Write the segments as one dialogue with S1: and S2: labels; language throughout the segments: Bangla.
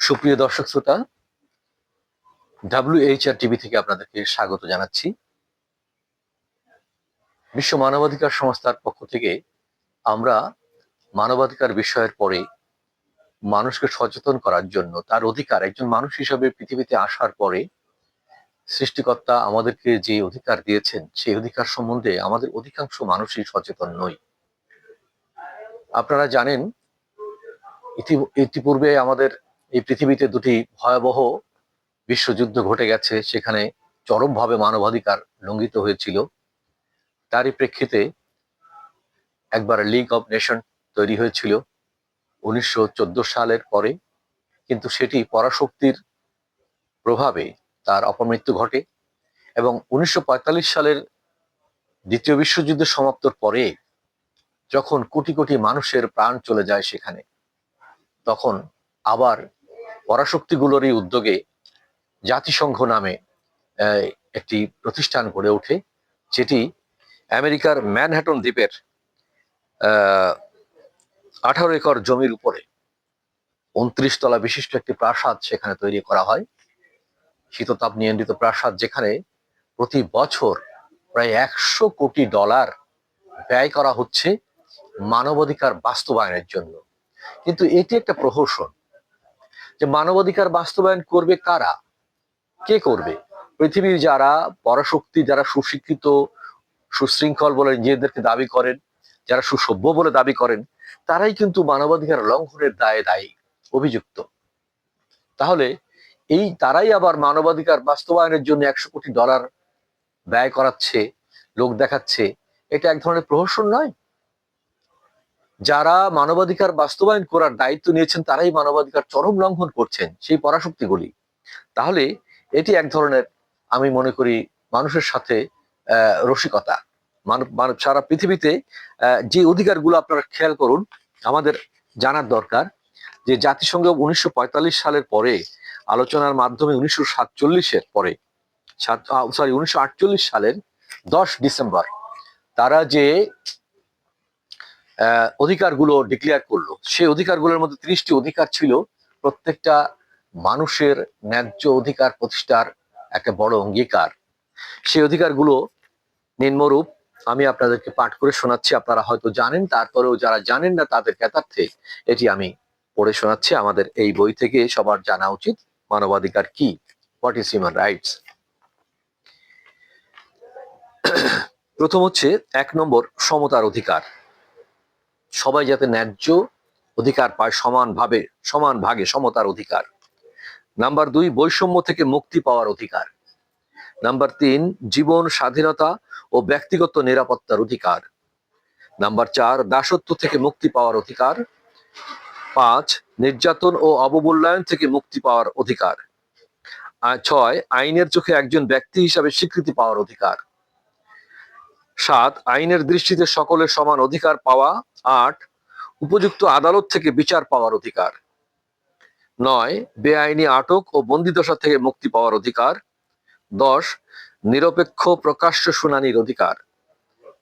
S1: সুপ্রিয় দর্শক শ্রোতা ডাব্লিউএইচআর টিভি থেকে আপনাদেরকে স্বাগত জানাচ্ছি। বিশ্ব মানবাধিকার সংস্থার পক্ষ থেকে আমরা মানবাধিকার বিষয়ের পরে মানুষকে সচেতন করার জন্য, তার অধিকার, একজন মানুষ হিসাবে পৃথিবীতে আসার পরে সৃষ্টিকর্তা আমাদেরকে যে অধিকার দিয়েছেন, সেই অধিকার সম্বন্ধে আমাদের অধিকাংশ মানুষই সচেতন নই। আপনারা জানেন ইতিপূর্বে আমাদের এই পৃথিবীতে দুটি ভয়াবহ বিশ্বযুদ্ধ ঘটে গেছে, সেখানে চরমভাবে মানবাধিকার লঙ্ঘিত হয়েছিল। তারই প্রেক্ষিতে একবার লিগ অব নেশন তৈরি হয়েছিল উনিশশো চোদ্দ সালের পরে, কিন্তু সেটি পরাশক্তির প্রভাবে তার অপমৃত্যু ঘটে এবং উনিশশো পঁয়তাল্লিশ সালের দ্বিতীয় বিশ্বযুদ্ধ সমাপ্তর পরে যখন কোটি কোটি মানুষের প্রাণ চলে যায় সেখানে, তখন আবার পরাশক্তিগুলোরই উদ্যোগে জাতিসংঘ নামে একটি প্রতিষ্ঠান গড়ে ওঠে, যেটি আমেরিকার ম্যানহাটন দ্বীপের আঠারো একর জমির উপরে উনত্রিশ তলা বিশিষ্ট একটি প্রাসাদ সেখানে তৈরি করা হয়। শীততাপ নিয়ন্ত্রিত প্রাসাদ যেখানে প্রতি বছর প্রায় একশো কোটি ডলার ব্যয় করা হচ্ছে মানবাধিকার বাস্তবায়নের জন্য। কিন্তু এটি একটা প্রহসন। যে মানবাধিকার বাস্তবায়ন করবে কারা? কে করবে? পৃথিবীর যারা পরাশক্তি, যারা সুশিক্ষিত, সুশৃঙ্খল বলে নিজেদেরকে দাবি করেন, যারা সুসভ্য বলে দাবি করেন, তারাই কিন্তু মানবাধিকার লঙ্ঘনের দায়ে দায়ী, অভিযুক্ত। তাহলে এই তারাই আবার মানবাধিকার বাস্তবায়নের জন্য একশো কোটি ডলার ব্যয় করাচ্ছে, লোক দেখাচ্ছে, এটা এক ধরনের প্রহসন নয়? যারা মানবাধিকার বাস্তবায়ন করার দায়িত্ব নিয়েছেন, তারাই মানবাধিকার চরম লঙ্ঘন করছেন সেই পরাশক্তিগুলি। তাহলে এটি এক ধরনের, আমি মনে করি, মানুষের সাথে রসিকতা। মানব সারা পৃথিবীতে যে অধিকারগুলো আপনারা খেয়াল করুন, আমাদের জানার দরকার যে জাতিসংঘ উনিশশো পঁয়তাল্লিশ সালের পরে, আলোচনার মাধ্যমে উনিশশো সাতচল্লিশের পরে সরি উনিশশো আটচল্লিশ সালের দশ ডিসেম্বর, তারা যে অধিকারগুলো ডিক্লেয়ার করল। সেই অধিকারগুলোর মধ্যে ত্রিশটি অধিকার ছিল। প্রত্যেকটা মানুষের ন্যায্য অধিকার প্রতিষ্ঠার একটা বড় অঙ্গীকার। সেই অধিকারগুলো নিম্নরূপ আমি আপনাদেরকে পাঠ করে শোনাচ্ছি। আপনারা হয়তো জানেন, তারপরেও যারা জানেন না তাদের জ্ঞাতার্থে এটি আমি পড়ে শোনাচ্ছি। আমাদের এই বই থেকে সবার জানা উচিত, মানবাধিকার কি? হোয়াট ইজ হিউম্যান রাইটস প্রথম হচ্ছে এক নম্বর, সমতার অধিকার। সবাই যাতে ন্যায্য অধিকার পায় সমানভাবে সমান ভাগে, সমতার অধিকার। নাম্বার দুই, বৈষম্য থেকে মুক্তি পাওয়ার অধিকার। নাম্বার তিন, জীবন স্বাধীনতা ও ব্যক্তিগত নিরাপত্তার অধিকার। নাম্বার চার, দাসত্ব থেকে মুক্তি পাওয়ার অধিকার। পাঁচ, নির্যাতন ও অবমূল্যায়ন থেকে মুক্তি পাওয়ার অধিকার। ছয়, আইনের চোখে একজন ব্যক্তি হিসাবে স্বীকৃতি পাওয়ার অধিকার। সাত, আইনের দৃষ্টিতে সকলের সমান অধিকার পাওয়া। আট, উপযুক্ত আদালত থেকে বিচার পাওয়ার অধিকার। নয়, বেআইনি আটক ও বন্দিদশা থেকে মুক্তি পাওয়ার অধিকার। দশ, নিরপেক্ষ প্রকাশ্য শুনানির অধিকার।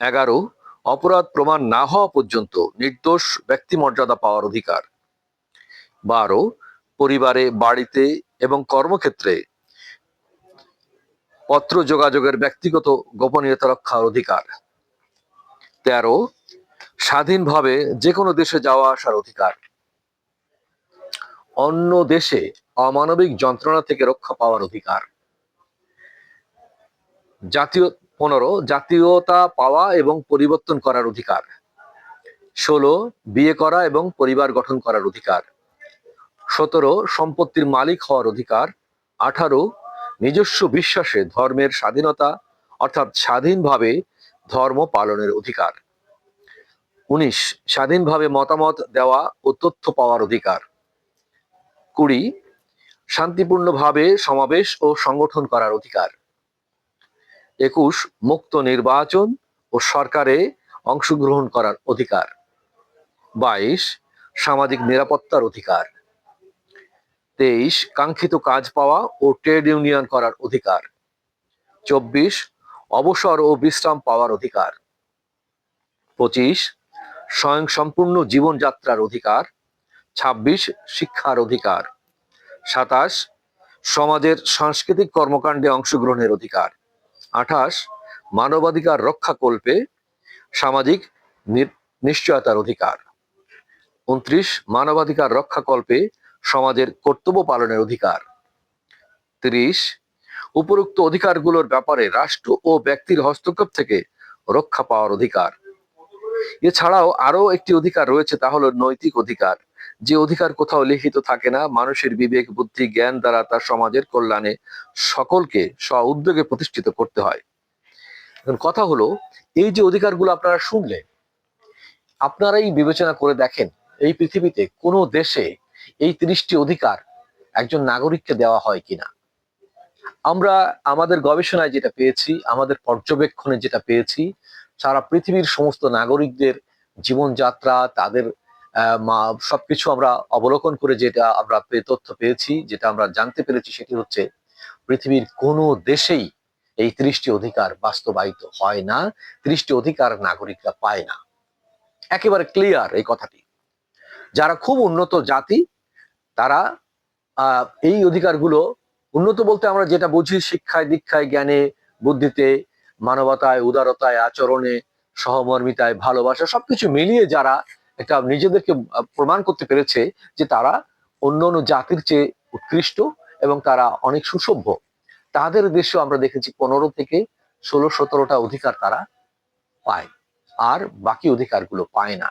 S1: এগারো, অপরাধ প্রমাণ না হওয়া পর্যন্ত নির্দোষ ব্যক্তি মর্যাদা পাওয়ার অধিকার। বারো, পরিবারে, বাড়িতে এবং কর্মক্ষেত্রে পত্র যোগাযোগের ব্যক্তিগত গোপনীয়তা রক্ষার অধিকার। তেরো, স্বাধীনভাবে যে কোনো দেশে যাওয়া আসার অধিকার। অন্য দেশে অমানবিক যন্ত্রণা থেকে রক্ষা পাওয়ার অধিকার। জাতীয়, পনেরো, জাতীয়তা পাওয়া এবং পরিবর্তন করার অধিকার। ষোলো, বিয়ে করা এবং পরিবার গঠন করার অধিকার। সতেরো, সম্পত্তির মালিক হওয়ার অধিকার। আঠারো নিজস্ব বিশ্বাসে ধর্মের স্বাধীনতা, অর্থাৎ স্বাধীনভাবে ধর্ম পালনের অধিকার। উনিশ, স্বাধীনভাবে মতামত দেওয়া ও তথ্য পাওয়ার অধিকার। কুড়ি, শান্তিপূর্ণভাবে সমাবেশ ও সংগঠন করার অধিকার। একুশ, মুক্ত নির্বাচন ও সরকারে অংশগ্রহণ করার অধিকার। বাইশ, সামাজিক নিরাপত্তার অধিকার। তেইশ, কাঙ্ক্ষিত কাজ পাওয়া ও ট্রেড ইউনিয়ন করার অধিকার। চব্বিশ, অবসর ও বিশ্রাম পাওয়ার অধিকার। পঁচিশ, স্বয়ংসম্পূর্ণ জীবনযাত্রার অধিকার। ছাব্বিশ, শিক্ষার অধিকার। সাতাশ, সমাজের সাংস্কৃতিক কর্মকাণ্ডে অংশগ্রহণের অধিকার। আঠাশ, মানবাধিকার রক্ষা কল্পে সামাজিক নিশ্চয়তার অধিকার। উনত্রিশ, মানবাধিকার রক্ষা কল্পে সমাজের কর্তব্য পালনের অধিকার। তিরিশ, উপরোক্ত অধিকারগুলোর ব্যাপারে রাষ্ট্র ও ব্যক্তির হস্তক্ষেপ থেকে রক্ষা পাওয়ার অধিকার। এছাড়াও আরও একটি অধিকার রয়েছে, তা হলো নৈতিক অধিকার। যে অধিকার কোথাও লিখিত থাকে না, মানুষের বিবেক, বুদ্ধি, জ্ঞান দ্বারা তার সমাজের কল্যাণে সকলকে স্ব উদ্যোগে প্রতিষ্ঠিত করতে হয়। কথা হলো, এই যে অধিকারগুলো আপনারা শুনলেন, আপনারাই বিবেচনা করে দেখেন, এই পৃথিবীতে কোনো দেশে এই তিরিশটি অধিকার একজন নাগরিককে দেওয়া হয় কিনা? আমরা আমাদের গবেষণায় যেটা পেয়েছি, আমাদের পর্যবেক্ষণে যেটা পেয়েছি, সারা পৃথিবীর সমস্ত নাগরিকদের জীবনযাত্রা, তাদের সবকিছু আমরা অবলোকন করে যেটা আমরা তথ্য পেয়েছি, যেটা আমরা জানতে পেরেছি সেটি হচ্ছে পৃথিবীর কোনো দেশেই এই ত্রিশটি অধিকার বাস্তবায়িত হয় না, ত্রিশটি অধিকার নাগরিকরা পায় না। একেবারে ক্লিয়ার এই কথাটি। যারা খুব উন্নত জাতি তারা এই অধিকারগুলো উন্নত বলতে আমরা যেটা বুঝি শিক্ষায়, দীক্ষায়, জ্ঞানে, বুদ্ধিতে, মানবতায়, উদারতায়, আচরণে, সহমর্মিতায়, ভালোবাসা সবকিছু মিলিয়ে যারা এটা নিজেদেরকে প্রমাণ করতে পেরেছে যে তারা অন্য অন্য জাতির চেয়ে উৎকৃষ্ট এবং তারা অনেক সুসভ্য। তাদের দেশেও আমরা দেখেছি পনেরো থেকে ষোলো, সতেরোটা অধিকার তারা পায়, আর বাকি অধিকারগুলো পায় না।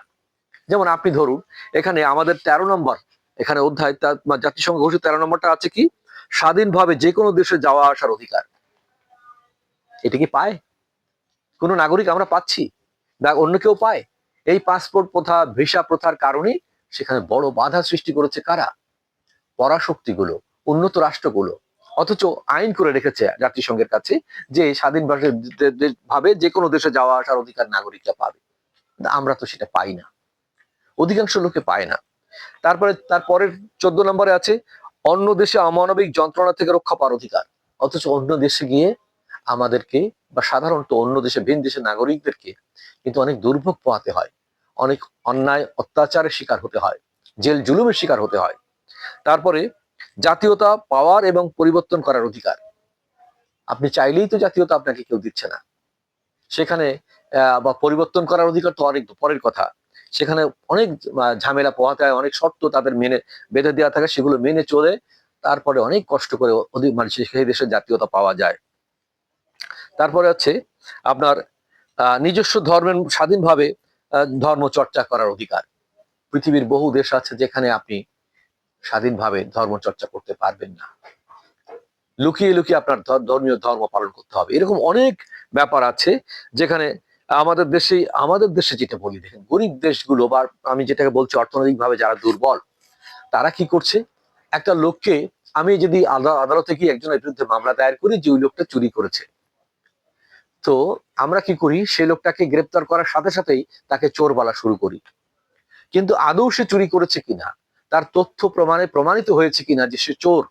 S1: যেমন আপনি ধরুন, এখানে আমাদের তেরো নম্বর এখানে অধ্যায় জাতিসংঘ ঘোষিত তেরো নম্বরটা আছে কি? স্বাধীনভাবে যে কোনো দেশে যাওয়া আসার অধিকার। এটা কি পায়? কোনো নাগরিক আমরা পাচ্ছি? বা অন্য কেউ পায়? এই পাসপোর্ট প্রথা, ভিসা প্রথার কারণে সেখানে বড় বাধা সৃষ্টি করেছে কারা? পরাশক্তিগুলো, উন্নত রাষ্ট্রগুলো। অথচ আইন করে রেখেছে জাতিসংঘের কাছে যে স্বাধীনভাবে ভাবে যে কোনো দেশে যাওয়া আসার অধিকার নাগরিকরা পাবে। আমরা তো সেটা পাই না। অধিকাংশ লোকে পায় না। তারপরে তারপরের চোদ্দ নম্বরে আছে, অন্য দেশে অমানবিক যন্ত্রণা থেকে রক্ষা পাওয়ার অধিকার। অথচ অন্য দেশে গিয়ে আমাদেরকে বা সাধারণত অন্য দেশে ভিন দেশের নাগরিকদেরকে কিন্তু অনেক দুর্ভোগ পোহাতে হয়। অনেক অন্যায়, অত্যাচারের শিকার হতে হয়, জেল জুলুমের শিকার হতে হয়। তারপরে জাতীয়তা, পাওয়ার এবং পরিবর্তন করার অধিকার। আপনি চাইলেই তো জাতীয়তা আপনাকে কেউ দিচ্ছে না। সেখানে বা পরিবর্তন করার অধিকার তো অনেক, পরের কথা। সেখানে অনেক ঝামেলা পোহাতে হয়, অনেক শর্ত তাদের মেনে, বেঁধে দেওয়া থাকে, সেগুলো মেনে চলে তারপরে অনেক কষ্ট করে অধিক মানে সেই দেশের জাতীয়তা পাওয়া যায়। তারপরে হচ্ছে আপনার নিজস্ব ধর্মের স্বাধীনভাবে ধর্ম চর্চা করার অধিকার। পৃথিবীর বহু দেশ আছে যেখানে আপনি স্বাধীনভাবে ধর্ম চর্চা করতে পারবেন না। লুকিয়ে লুকিয়ে আপনার ধর্মীয় ধর্ম পালন করতে হবে। এরকম অনেক ব্যাপার আছে যেখানে আমাদের দেশে আমাদের দেশে যেটা বলি, দেখেন, গরিব দেশগুলো বা আমি যেটাকে বলছি অর্থনৈতিকভাবে যারা দুর্বল, তারা কি করছে? একটা লোককে, আমি যদি আদা- আদালতে গিয়ে একজনের বিরুদ্ধে মামলা দায়ের করি, যে ওই লোকটা চুরি করেছে। তো আমরা কি করি? সে লোকটাকে গ্রেপ্তার করার সাথে সাথেই তাকে চোর বলা শুরু করি। কিন্তু আদৌ সে চুরি করেছে কিনা, তার তথ্য প্রমাণে প্রমাণিত হয়েছে কিনা যে সে চোর,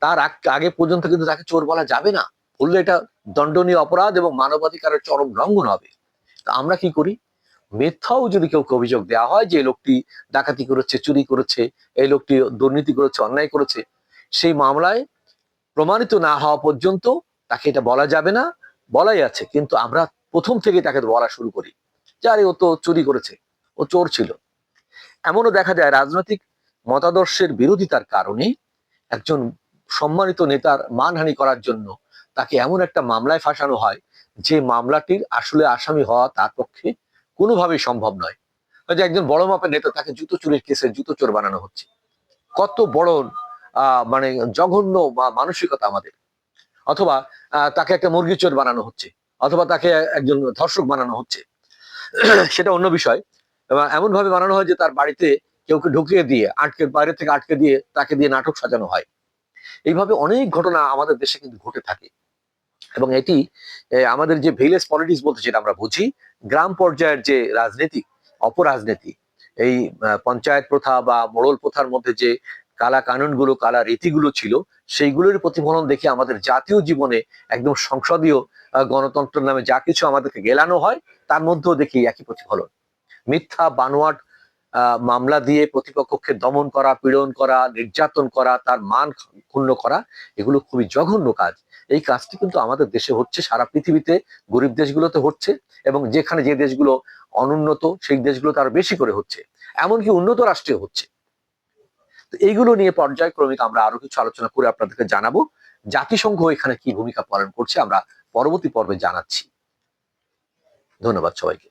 S1: তার আগে পর্যন্ত কিন্তু তাকে চোর বলা যাবে না। বললে এটা দণ্ডনীয় অপরাধ এবং মানবাধিকারের চরম লঙ্ঘন হবে। তা আমরা কি করি? মিথ্যাও যদি কেউ অভিযোগ দেওয়া হয় যে লোকটি ডাকাতি করেছে, চুরি করেছে, এই লোকটি দুর্নীতি করেছে, অন্যায় করেছে, সেই মামলায় প্রমাণিত না হওয়া পর্যন্ত তাকে এটা বলা যাবে না, বলাই আছে। কিন্তু আমরা প্রথম থেকে তাকে বলা শুরু করি যে ও তো চুরি করেছে, ও চোর ছিল। এমনও দেখা যায় রাজনৈতিক মতাদর্শের বিরোধিতার কারণে একজন সম্মানিত নেতার মানহানি করার জন্য তাকে এমন একটা মামলায় ফাঁসানো হয় যে মামলাটির আসলে আসামি হওয়া তার পক্ষে কোনোভাবেই সম্ভব নয়। যে একজন বড় মাপের নেতা, তাকে জুতো চুরির কেসে জুতো চোর বানানো হচ্ছে। কত বড় মানে জঘন্য বা মানসিকতা আমাদের। অথবা তাকে একটা মুরগি চোর বানানো হচ্ছে, অথবা তাকে একজন ধর্ষক বানানো হচ্ছে। সেটা অন্য বিষয়। এমন ভাবে বানানো হয় যে তার বাড়িতে কেউকে ঢুকিয়ে দিয়ে, আটকে, বাইরে থেকে আটকে দিয়ে তাকে দিয়ে নাটক সাজানো হয়। এইভাবে অনেক ঘটনা আমাদের দেশে কিন্তু ঘটে থাকে। এবং এটি আমাদের যে ভিলেজ পলিটিক্স বলতে যেটা আমরা বুঝি, গ্রাম পর্যায়ের যে রাজনীতি, অপরাজনীতি, এই পঞ্চায়েত প্রথা বা মোড়ল প্রথার মধ্যে যে কালা কানুনগুলো, কালা রীতিগুলো ছিল, সেইগুলোর প্রতিফলন দেখে আমাদের জাতীয় জীবনে একদম সংসদীয় গণতন্ত্র নামে যা কিছু আমাদেরকে গেলানো হয়, তার মধ্যেও দেখি একই প্রতিফলন। মিথ্যা, বানোয়াট মামলা দিয়ে প্রতিপক্ষকে দমন করা, পীড়ন করা, নির্যাতন করা, তার মান ক্ষুণ্ণ করা, এগুলো খুবই জঘন্য কাজ। এই কাজটি কিন্তু আমাদের দেশে হচ্ছে, সারা পৃথিবীতে গরিব দেশগুলোতে হচ্ছে এবং যেখানে যে দেশগুলো অনুন্নত, সেই দেশগুলো তার বেশি করে হচ্ছে, এমনকি উন্নত রাষ্ট্রে হচ্ছে। তো এইগুলো নিয়ে পর্যায়ক্রমিক আমরা আরও কিছু আলোচনা করে আপনাদেরকে জানাব, জাতিসংঘ এখানে কি ভূমিকা পালন করছে আমরা পরবর্তী পর্বে জানাচ্ছি। ধন্যবাদ সবাইকে।